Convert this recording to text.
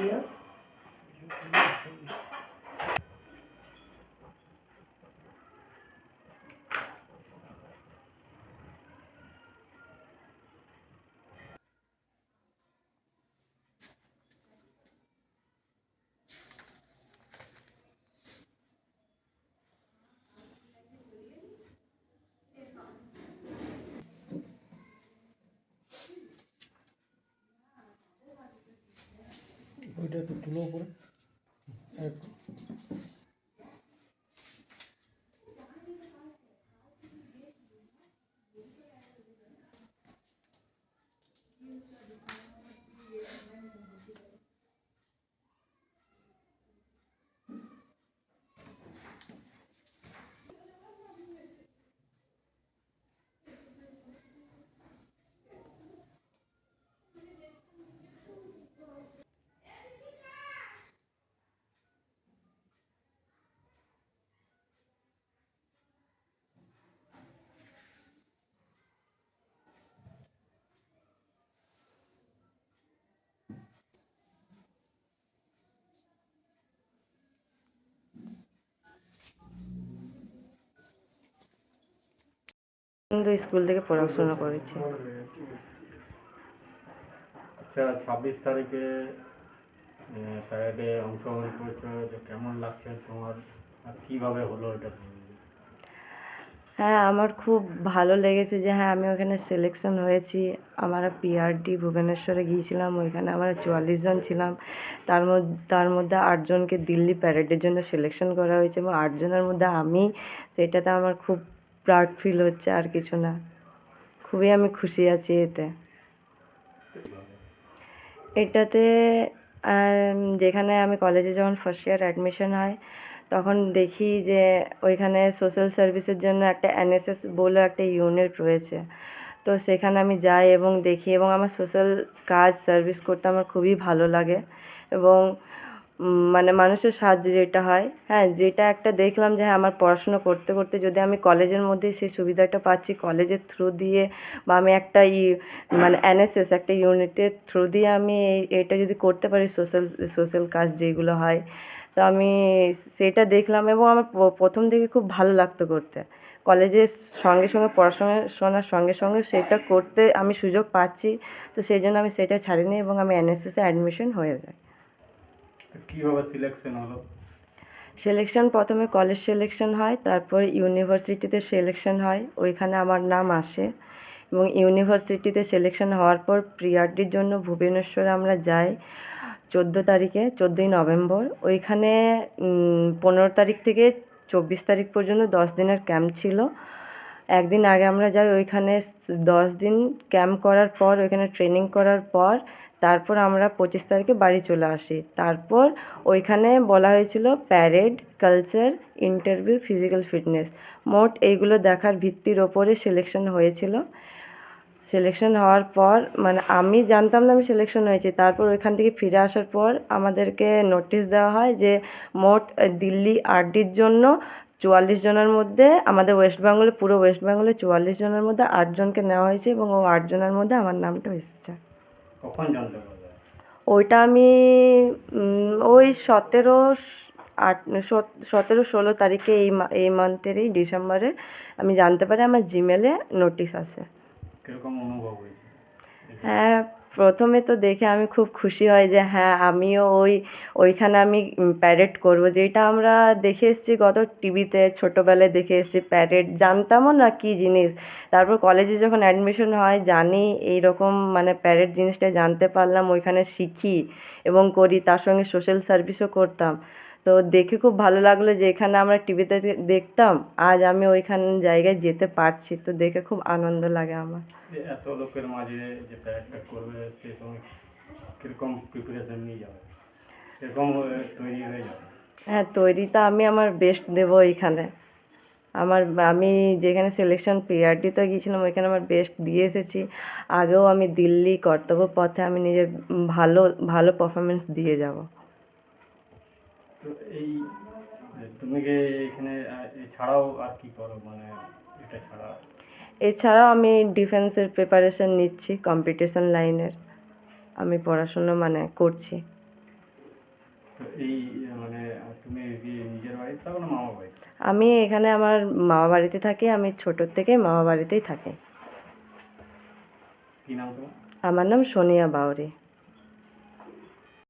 ওইটা একটু তুলো কিন্তু স্কুল থেকে পড়াশোনা করেছি। আচ্ছা ছাব্বিশ তারিখে প্যারেডে অংশগ্রহণ করেছ কেমন লাগছে তোমার? আর কীভাবে হলো এটা? হ্যাঁ আমার খুব ভালো লেগেছে যে হ্যাঁ আমি ওখানে সিলেকশন হয়েছি। আমরা পিআরডি ভুবনেশ্বরে গিয়েছিলাম ওইখানে আমরা চুয়াল্লিশ জন ছিলাম। তার মধ্যে তার মধ্যে আটজনকে দিল্লি প্যারেডের জন্য সিলেকশন করা হয়েছে এবং আটজনের মধ্যে আমি সেটাতে আমার খুব প্রাউড ফিল হচ্ছে আর কিছু না। খুবই আমি খুশি আছি এতে। এটাতে যেখানে আমি কলেজে যখন ফার্স্ট ইয়ার অ্যাডমিশন হয়, তখন দেখি যে ওইখানে সোশ্যাল সার্ভিসের জন্য একটা এনএসএস বলে একটা ইউনিট রয়েছে। তো সেখানে আমি যাই এবং দেখি এবং আমার সোশ্যাল কাজ সার্ভিস করতে আমার খুবই ভালো লাগে। এবং মানে মানুষের সাহায্য যেটা হয় হ্যাঁ যেটা একটা দেখলাম যে হ্যাঁ আমার পড়াশুনো করতে করতে যদি আমি কলেজের মধ্যেই সেই সুবিধাটা পাচ্ছি, কলেজের থ্রু দিয়ে বা আমি একটা ই মানে এনএসএস একটা ইউনিটের থ্রু দিয়ে আমি এটা যদি করতে পারি সোশ্যাল সোশ্যাল কাজ যেগুলো হয়, তো আমি সেটা দেখলাম এবং আমার প্রথম থেকে খুব ভালো লাগতো করতে। কলেজের সঙ্গে সঙ্গে পড়াশোনা শোনার সঙ্গে সঙ্গে সেটা করতে আমি সুযোগ পাচ্ছি, তো সেই জন্য আমি সেটা ছাড়িনি এবং আমি এনএসএসে অ্যাডমিশন হয়ে তো কীভাবে সিলেকশন হলো? সিলেকশন প্রথমে কলেজ সিলেকশন হয়, তারপর ইউনিভার্সিটিতে সিলেকশন হয়, ওইখানে আমার নাম আসে। এবং ইউনিভার্সিটিতে সিলেকশন হওয়ার পর প্রিয়ারডির জন্য ভুবনেশ্বরে আমরা যাই চোদ্দ তারিখে, চোদ্দোই নভেম্বর। ওইখানে পনেরো তারিখ থেকে চব্বিশ তারিখ পর্যন্ত দশ দিনের ক্যাম্প ছিল। একদিন আগে আমরা যাই, ওইখানে দশ দিন ক্যাম্প করার পর, ওইখানে ট্রেনিং করার পর তারপর আমরা পঁচিশ তারিখে বাড়ি চলে আসি। তারপর ওইখানে বলা হয়েছিল parade culture interview physical fitness মোট এইগুলো দেখার ভিত্তির ওপরে সিলেকশন হয়েছিল। সিলেকশন হওয়ার পর মানে আমি জানতাম না আমি সিলেকশন হয়েছি। তারপর ওইখান থেকে ফিরে আসার পর আমাদেরকে নোটিশ দেওয়া হয় যে মোট দিল্লি আরডির জন্য চুয়াল্লিশ জনের মধ্যে, আমাদের ওয়েস্ট বেঙ্গলে পুরো ওয়েস্ট বেঙ্গলে চুয়াল্লিশ জনের মধ্যে আটজনকে নেওয়া হয়েছে এবং ও আটজনের মধ্যে আমার নামটা এসেছে। কখন জানতে পারলে ওইটা আমি ওই সতেরো আট সত- সতেরো ষোলো তারিখে এই এই মান্থেরই ডিসেম্বরে আমি জানতে পারি আমার জিমেলে নোটিশ আসে কীরকম অনুভব হয়েছে? হ্যাঁ প্রথমে তো দেখে আমি খুব খুশি হই যে হ্যাঁ আমিও ওই, ওইখানে আমি প্যারেড করব। যেটা আমরা দেখে এসেছি গত টিভিতে ছোটোবেলায় দেখে এসেছি প্যারেড জানতামও না কী জিনিস। তারপর কলেজে যখন অ্যাডমিশন হয়, জানি এই রকম মানে প্যারেড জিনিসটা জানতে পারলাম, ওইখানে শিখি এবং করি। তার সঙ্গে সোশ্যাল সার্ভিসও করতাম। তো দেখে খুব ভালো লাগল যে এখানে আমরা টিভিতে দেখতাম আজ আমি ওইখান জায়গায় যেতে পারছি। তো দেখে খুব আনন্দ লাগে আমার। এত লোকের মাঝে যে করবে কীরকম প্রিপারেশন নিয়ে যাবে। তৈরি হয়ে যাবে। হ্যাঁ তৈরি তো আমি আমার বেস্ট দেবো এইখানে। আমার আমি যেখানে সিলেকশন পিআরটিতে গিয়েছিলাম ওইখানে আমার বেস্ট দিয়ে এসেছি। আগেও আমি দিল্লি কর্তব্য পথে আমি নিজের ভালো ভালো পারফরমেন্স দিয়ে যাব। তো এই তুমি কি এখানে আর কি করো? মানে এটা ছাড়া? এছাড়াও আমি ডিফেন্সের প্রিপারেশন নিচ্ছি কম্পিটিশন লাইনের আমি পড়াশুনো মানে করছি। এই মানে তুমি নিজের বাড়িতে থাকো না মামা বাড়িতে? আমি এখানে আমার মামা বাড়িতে থাকি আমি ছোটোর থেকেই মামা বাড়িতেই থাকি। কি নাম তোমার? আমার নাম সোনিয়া বাউরি।